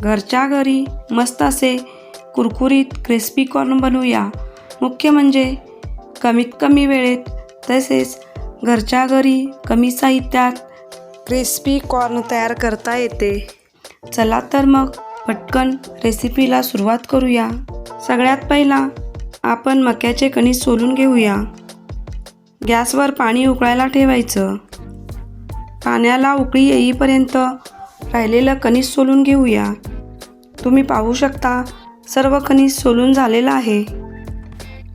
घरच्या घरी मस्त असे कुरकुरीत क्रिस्पी कॉर्न बनवूया. मुख्य म्हणजे कमीत कमी वेळेत तसेच घरच्या घरी कमी साहित्यात क्रिस्पी कॉर्न तयार करता येते. चला तर मग पटकन रेसिपीला सुरुवात करूया. सगळ्यात पहिला आपण मक्याचे कणीस सोलून घेऊया. गॅसवर पाणी उकळायला ठेवायचं. पाण्याला उकळी येईपर्यंत राहिलेलं कणीस सोलून घेऊया. तुम्ही पाहू शकता सर्व कणीस सोलून झालेलं आहे.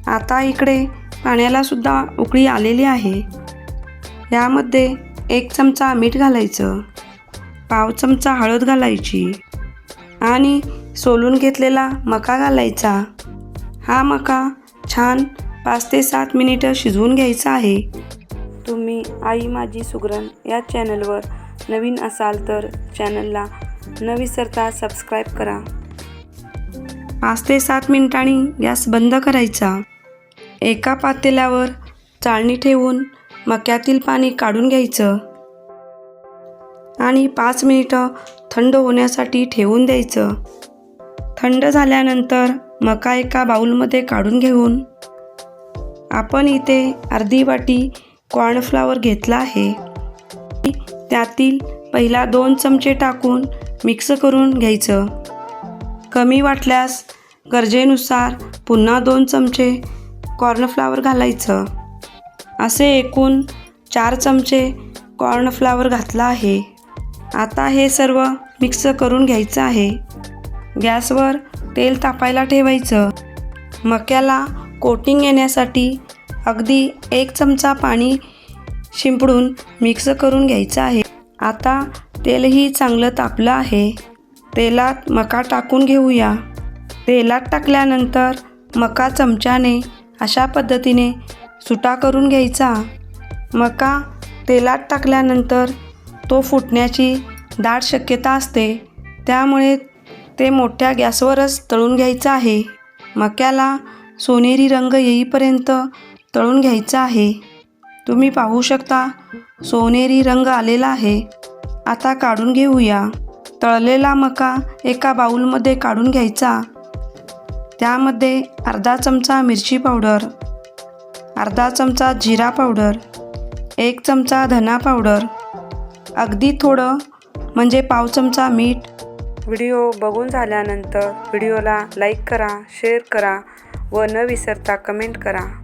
आता इकडे पाण्यालासुद्धा उकळी आलेली आहे. यामध्ये एक चमचा मीठ घालायचं पाव चमचा हळद घालायची आणि सोलून घेतलेला मका घालायचा. हा मका छान पाच ते सात मिनिटं शिजवून घ्यायचा आहे. तुम्ही आई माझी सुगरण या चॅनलवर नवीन असाल तर चॅनलला न विसरता सबस्क्राईब करा. पाच ते सात मिनिटांनी गॅस बंद करायचा. एका पातेल्यावर चाळणी ठेवून मक्यातील पाणी काढून घ्यायचं. आणि पाच मिनिटं थंड होण्यासाठी ठेवून द्यायचं. थंड झाल्यानंतर मका एका बाऊलमध्ये काढून घेऊन आपण इथे अर्धी वाटी कॉर्नफ्लावर घेतला आहे. त्यातील पहिला दोन चमचे टाकून मिक्स करून घ्यायचं. कमी वाटल्यास गरजेनुसार पुन्हा दोन चमचे कॉर्नफ्लावर घालायचं. असे एकूण चार चमचे कॉर्नफ्लावर घातला आहे. आता हे सर्व मिक्स करून घ्यायचं आहे. गॅसवर तेल तापायला ठेवायचं. मक्याला कोटिंग येण्यासाठी अगदी एक चमचा पाणी शिंपडून मिक्स करून घ्यायचं आहे. आता तेलही चांगलं तापलं आहे. तेलात मका टाकून घेऊया. तेलात टाकल्यानंतर मका चमच्याने अशा पद्धतीने सुटा करून घ्यायचा. मका तेलात टाकल्यानंतर तो फुटण्याची दाट शक्यता असते. त्यामुळे ते मोठ्या गॅसवरच तळून घ्यायचं आहे. मक्याला सोनेरी रंग येईपर्यंत तळून घ्यायचं आहे. तुम्ही पाहू शकता सोनेरी रंग आलेला आहे. आता काढून घेऊया. तळलेला मका एका बाऊलमध्ये काढून घ्यायचा. त्यामध्ये अर्धा चमचा मिरची पावडर अर्धा चमचा जिरा पावडर एक चमचा धना पावडर. अगदी थोडं म्हणजे पाव चमचा मीठ. व्हिडिओ बघून झाल्यानंतर व्हिडिओला लाईक करा शेअर करा व न विसरता कमेंट करा.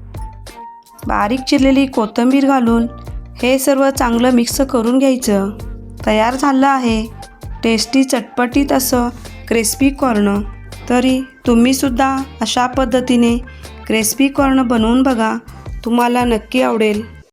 बारीक चिरलेली कोथिंबीर घालून हे सर्व चांगलं मिक्स करून घ्यायचं. तयार झालं आहे. टेस्टी चटपटीत असं क्रिस्पी कॉर्न तरी तुम्हीसुद्धा अशा पद्धतीने क्रिस्पी कॉर्न बनवून बघा. तुम्हाला नक्की आवडेल.